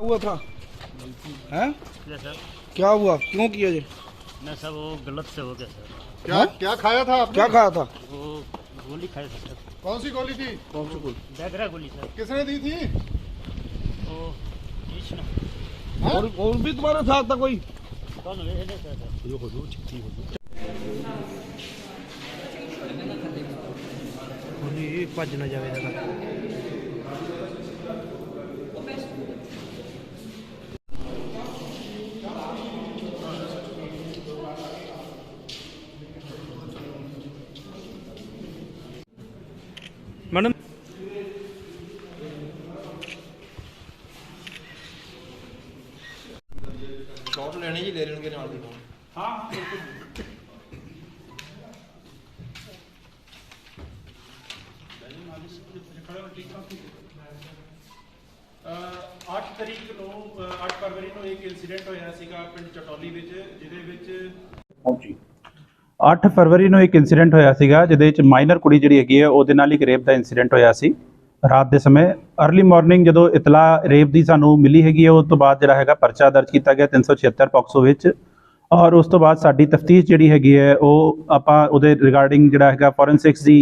हुआ था हैं यस सर क्या हुआ क्यों किया ये ना सर वो गलत से हो गया सर। क्या हाँ? क्या खाया था आपने? क्या खाया था? वो गोली खाई थी सर। कौन सी गोली थी? कौन सी गोली? डैगरा गोली सर। किसने दी थी? वो हाँ? और और भी तुम्हारे साथ था कोई? कौन जाए ਮੈਡਮ। ਸ਼ਾਟ ਲੈਣੀ ਜੀ ਲੈ ਲੈਣਗੇ ਨਾਲ ਦੀ ਅਹ 8 ਤਰੀਕ ਨੂੰ ਅਹ 8 ਫਰਵਰੀ ਨੂੰ ਇੱਕ ਇਨਸੀਡੈਂਟ ਹੋਇਆ ਸੀਗਾ ਪਿੰਡ ਚਟੌਲੀ ਵਿੱਚ ਜਿਹਦੇ ਵਿੱਚ 8 ਫਰਵਰੀ ਨੂੰ ਇੱਕ ਇਨਸੀਡੈਂਟ ਹੋਇਆ ਸੀਗਾ, ਜਿਹਦੇ ਵਿੱਚ ਮਾਈਨਰ ਕੁੜੀ ਜਿਹੜੀ ਹੈਗੀ ਹੈ, ਉਹਦੇ ਨਾਲ ਇੱਕ ਰੇਪ ਦਾ ਇਨਸੀਡੈਂਟ ਹੋਇਆ ਸੀ। ਰਾਤ ਦੇ ਸਮੇਂ अर्ਲੀ ਮਾਰਨਿੰਗ ਜਦੋਂ ਇਤਲਾ ਰੇਪ ਦੀ ਸਾਨੂੰ ਮਿਲੀ ਹੈਗੀ ਹੈ, ਉਸ ਤੋਂ ਬਾਅਦ ਜਿਹੜਾ ਹੈਗਾ ਪਰਚਾ ਦਰਜ ਕੀਤਾ ਗਿਆ 376 ਪੌਕਸੋ ਵਿੱਚ। ਔਰ ਉਸ ਤੋਂ ਬਾਅਦ ਸਾਡੀ ਤਫਤੀਸ਼ ਜਿਹੜੀ ਹੈਗੀ ਹੈ, ਉਹ ਆਪਾਂ ਉਹਦੇ ਰਿਗਾਰਡਿੰਗ ਜਿਹੜਾ ਹੈਗਾ ਫੋਰੈਂਸਿਕਸ ਦੀ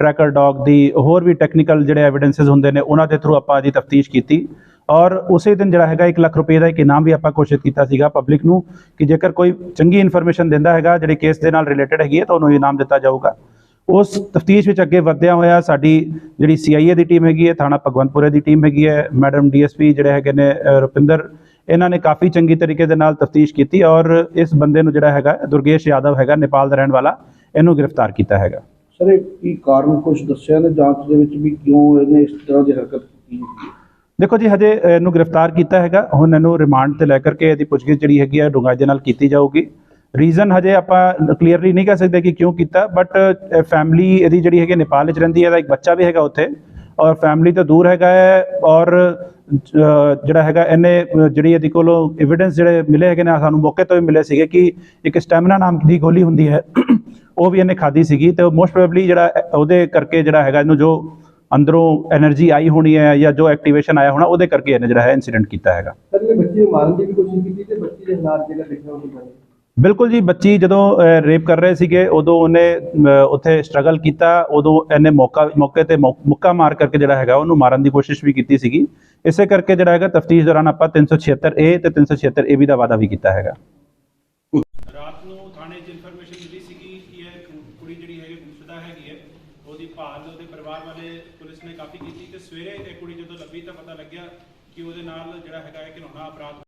ਟਰੈਕਰ ਡੌਗ ਦੀ, ਹੋਰ ਵੀ ਟੈਕਨੀਕਲ ਜਿਹੜੇ ਐਵੀਡੈਂਸਸ ਹੁੰਦੇ ਨੇ, ਉਹਨਾਂ ਦੇ ਥਰੂ ਆਪਾਂ ਇਹਦੀ ਤਫਤੀਸ਼ ਕੀਤੀ। ਔਰ ਉਸੇ ਦਿਨ ਜਿਹੜਾ ਹੈਗਾ 1 ਲੱਖ ਰੁਪਏ ਦਾ ਇੱਕ ਇਨਾਮ ਵੀ ਆਪਾਂ ਘੋਸ਼ਿਤ ਕੀਤਾ ਸੀਗਾ ਪਬਲਿਕ ਨੂੰ ਕਿ ਜੇਕਰ ਕੋਈ ਚੰਗੀ ਇਨਫੋਰਮੇਸ਼ਨ ਦਿੰਦਾ ਹੈਗਾ, ਜਿਹੜੇ ਕੇਸ ਦੇ ਨਾਲ ਰਿਲੇਟਡ ਹੈਗੀ ਹੈ, ਤਾਂ ਉਹਨੂੰ ਇਨਾਮ ਦਿੱਤਾ ਜਾਊਗਾ। ਉਸ ਤਫਤੀਸ਼ ਵਿੱਚ ਅੱਗੇ ਵਧਿਆ ਹੋਇਆ ਸਾਡੀ ਜਿਹੜੀ ਸੀਆਈਏ ਦੀ ਟੀਮ ਹੈਗੀ ਹੈ, ਥਾਣਾ ਭਗਵੰਤਪੁਰੇ ਦੀ ਟੀਮ ਹੈਗੀ ਹੈ, ਮੈਡਮ ਡੀਐਸਪੀ ਜਿਹੜੇ ਹੈਗੇ ਨੇ ਰੁਪਿੰਦਰ, ਇਹਨਾਂ ਨੇ ਕਾਫੀ ਚੰਗੀ ਤਰੀਕੇ ਦੇ ਨਾਲ ਤਫਤੀਸ਼ ਕੀਤੀ ਔਰ ਇਸ ਬੰਦੇ ਨੂੰ ਜਿਹੜਾ ਹੈਗਾ, ਦੁਰਗੇਸ਼ ਯਾਦਵ ਹੈਗਾ, ਨੇਪਾਲ ਦਾ ਰਹਿਣ ਵਾਲਾ, ਇਹਨੂੰ ਗ੍ਰਿਫਤਾਰ ਕੀਤਾ ਹੈਗਾ। ਸਰ, ਇਹ ਕੀ ਕਾਰਨ ਕੁਝ ਦੱਸਿਆ ਨੇ ਜਾਂਚ ਦੇ ਵਿੱਚ ਵੀ ਕਿਉਂ ਇਹਨੇ ਇਸ ਤਰ੍ਹਾਂ ਦੀ ਹਰਕਤ ਦੇਖੋ ਜੀ, ਹਜੇ ਇਹਨੂੰ ਗ੍ਰਿਫਤਾਰ ਕੀਤਾ ਹੈਗਾ। ਹੁਣ ਇਹਨੂੰ ਰਿਮਾਂਡ ਤੇ ਲੈ ਕਰਕੇ ਇਹਦੀ ਪੁੱਛਗਿੱਛ ਜਿਹੜੀ ਹੈਗੀ ਹੈ ਡੂੰਘਾਈ ਦੇ ਨਾਲ ਕੀਤੀ ਜਾਊਗੀ। ਰੀਜ਼ਨ ਹਜੇ ਆਪਾਂ ਕਲੀਅਰਲੀ ਨਹੀਂ ਕਹਿ ਸਕਦੇ ਕਿ ਕਿਉਂ ਕੀਤਾ ਬਟ ਫੈਮਿਲੀ ਇਹਦੀ ਜਿਹੜੀ ਹੈਗੀ ਨੇਪਾਲ ਵਿੱਚ ਰਹਿੰਦੀ ਹੈ ਇਹਦਾ ਇੱਕ ਬੱਚਾ ਵੀ ਹੈਗਾ ਉੱਥੇ। ਔਰ ਫੈਮਿਲੀ ਤੋਂ ਦੂਰ ਹੈਗਾ ਹੈ, ਔਰ ਜਿਹੜਾ ਹੈਗਾ, ਇਹਨੇ ਜਿਹੜੀ ਇਹਦੇ ਕੋਲੋਂ ਐਵੀਡੈਂਸ ਜਿਹੜੇ ਮਿਲੇ ਹੈਗੇ ਨੇ, ਸਾਨੂੰ ਮੌਕੇ ਤੋਂ ਵੀ ਮਿਲੇ ਸੀਗੇ ਕਿ ਇੱਕ ਸਟੈਮਿਨਾ ਨਾਮ ਦੀ ਗੋਲੀ ਹੁੰਦੀ ਹੈ। ਉਹ ਵੀ ਇਹਨੇ ਖਾਧੀ ਸੀਗੀ ਤੇ ਮੋਸਟ ਪ੍ਰੋਬੇਬਲੀ ਜਿਹੜਾ ਉਹਦੇ ਕਰਕੇ ਜਿਹੜਾ ਹੈਗਾ, ਇਹਨੂੰ ਜੋ ਅੰਦਰੋਂ એનર્ਜੀ ਆਈ ਹੋਣੀ ਹੈ ਜਾਂ ਜੋ ਐਕਟੀਵੇਸ਼ਨ ਆਇਆ ਹੋਣਾ ਉਹਦੇ ਕਰਕੇ ਇਹਨੇ ਜਿਹੜਾ ਹੈ ਇਨਸੀਡੈਂਟ ਕੀਤਾ ਹੈਗਾ। ਮਾਰਨ ਦੀ ਕੋਸ਼ਿਸ਼ ਬਿਲਕੁਲ ਜੀ ਬੱਚੀ ਜਦੋਂ ਰੇਪ ਕਰ ਰਹੇ ਸੀਗੇ ਉਦੋਂ ਉਹਨੇ ਉੱਥੇ ਸਟਰਗਲ ਕੀਤਾ ਉਦੋਂ ਇਹਨੇ ਮੌਕਾ ਮੌਕੇ ਤੇ ਮੁੱਕਾ ਮਾਰ ਕਰਕੇ ਜਿਹੜਾ ਹੈਗਾ ਉਹਨੂੰ ਮਾਰਨ ਦੀ ਕੋਸ਼ਿਸ਼ ਵੀ ਕੀਤੀ ਸੀਗੀ। ਇਸੇ ਕਰਕੇ ਜਿਹੜਾ ਹੈਗਾ ਤਫਤੀਸ਼ ਦੌਰਾਨ ਆਪਾਂ 376 ਏ ਤੇ 376 ਏ ਵੀ ਦਾ ਵਾਅਦਾ ਵੀ ਕੀਤਾ ਹੈਗਾ। ਉਹਦੀ ਭਾਲ ਉਹਦੇ ਪਰਿਵਾਰ ਵਾਲੇ ਪੁਲਿਸ ਨੇ ਕਾਫੀ ਕੀਤੀ ਤੇ ਸਵੇਰੇ ਇਹ ਕੁੜੀ ਜਦੋਂ ਲੱਭੀ ਤਾਂ ਪਤਾ ਲੱਗਿਆ ਕਿ ਉਹਦੇ ਨਾਲ ਜਿਹੜਾ ਹੈਗਾ ਹੈ ਘਿਨੌਣਾ ਅਪਰਾਧ